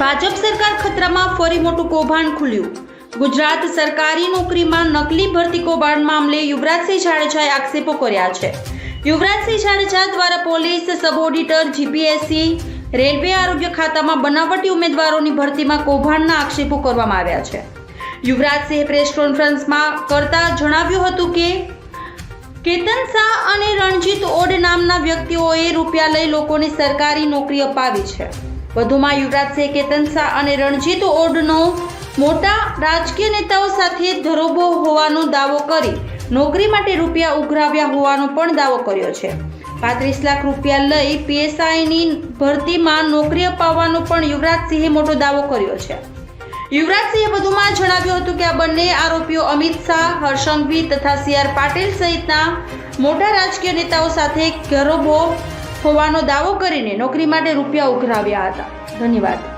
ભાજપ સરકાર ખતરામાં ફરી મોટું કૌભાંડ ખુલ્યું. ગુજરાત સરકારી નોકરીમાં નકલી ભરતી કૌભાંડ મામલે યુવરાજસિંહ જાડેજાએ આક્ષેપો કર્યા છે. યુવરાજસિંહ જાડેજા દ્વારા police sub auditor GPSC, railway આરોગ્ય ખાતામાં બનાવટી ઉમેદવારોની ભરતીમાં કૌભાંડના આક્ષેપો કરવામાં આવ્યા છે. યુવરાજસિંહે પ્રેસ કોન્ફરન્સમાં કરતા જણાવ્યું હતું કે, કેતન શાહ અને રણજીત ઓડ નામના વ્યક્તિઓએ રૂપિયા લઈ લોકોને સરકારી નોકરી અપાવી છે. વધુમાં યુવરાજ સિંહ, કેતન શાહ અને રણજીત ઓડનો મોટા રાજકીય નેતાઓ સાથે ધરોબો હોવાનો દાવો કરી નોકરી માટે રૂપિયા ઉઘરાવ્યા હોવાનો પણ દાવો કર્યો છે. પાંત્રીસ લાખ રૂપિયા લઈ પીએસઆઈની ભરતીમાં નોકરી અપાવવાનો પણ યુવરાજસિંહે મોટો દાવો કર્યો છે. યુવરાજસિંહે વધુમાં જણાવ્યું હતું કે આ બંને આરોપીઓ અમિત શાહ હર્ષંઘવી તથા સી આર પાટીલ સહિતના મોટા રાજકીય નેતાઓ સાથે ઘરોબો હોવાનો દાવો કરીને નોકરી માટે રૂપિયા ઉઘરાવ્યા હતા. ધન્યવાદ.